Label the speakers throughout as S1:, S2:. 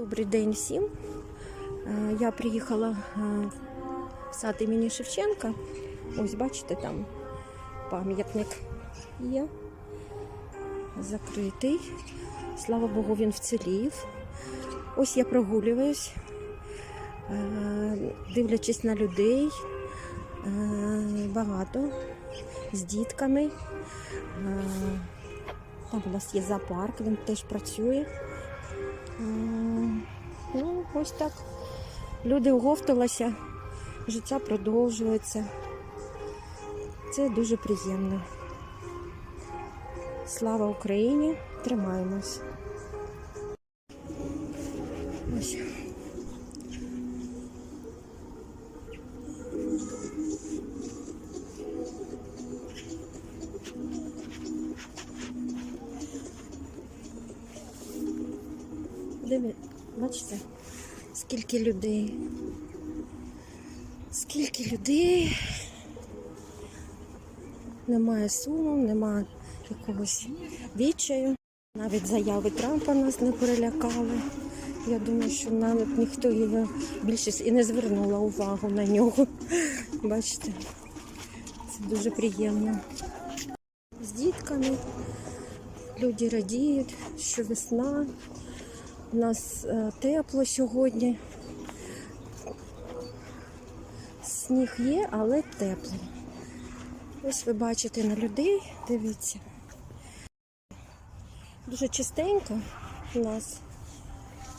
S1: Добрий день всім. Е, Я приїхала е, в сад імені Шевченка. Ось бачите, там пам'ятник є. Закритий. Слава Богу, він вцілів. Ось я прогулююсь, е, дивлячись на людей. Багато з дітками. Там у нас є зоопарк, він теж працює. Ось так. Люди оговталися, життя продовжується. Це дуже приємно. Слава Україні! Тримаємось. Ось. Диви, бачите, скільки людей. Скільки людей. Немає суму, немає якогось відчаю. Навіть заяви Трампа нас не перелякали. Я думаю, що навіть ніхто його більшість і не звернула увагу на нього. Бачите, це дуже приємно. З дітками люди радіють, що весна. У нас е, тепло сьогодні. Сніг є, але тепло. Ось ви бачите на людей, дивіться. Дуже чистенько у нас.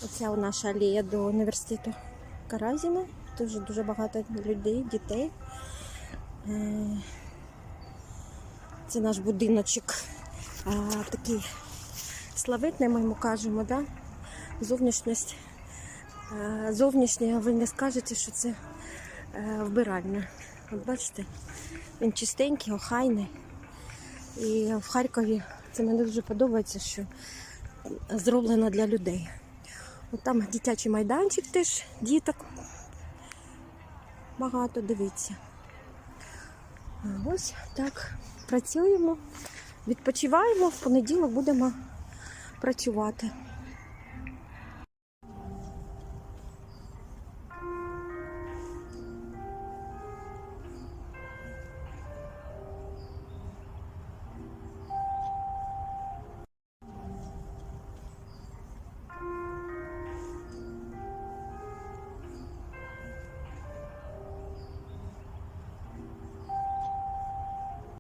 S1: Оця наша алея до університету Каразіна. Дуже дуже багато людей, дітей. Е, Це наш будиночок такий славетний, ми йому кажемо, да? Зовнішність. Е, Зовнішня, ви не скажете, що це е, вбиральня. От бачите, він чистенький, охайний. І в Харкові це мені дуже подобається, що зроблено для людей. От там дитячий майданчик теж діток багато, дивіться. Ось так працюємо, відпочиваємо, в понеділок будемо працювати.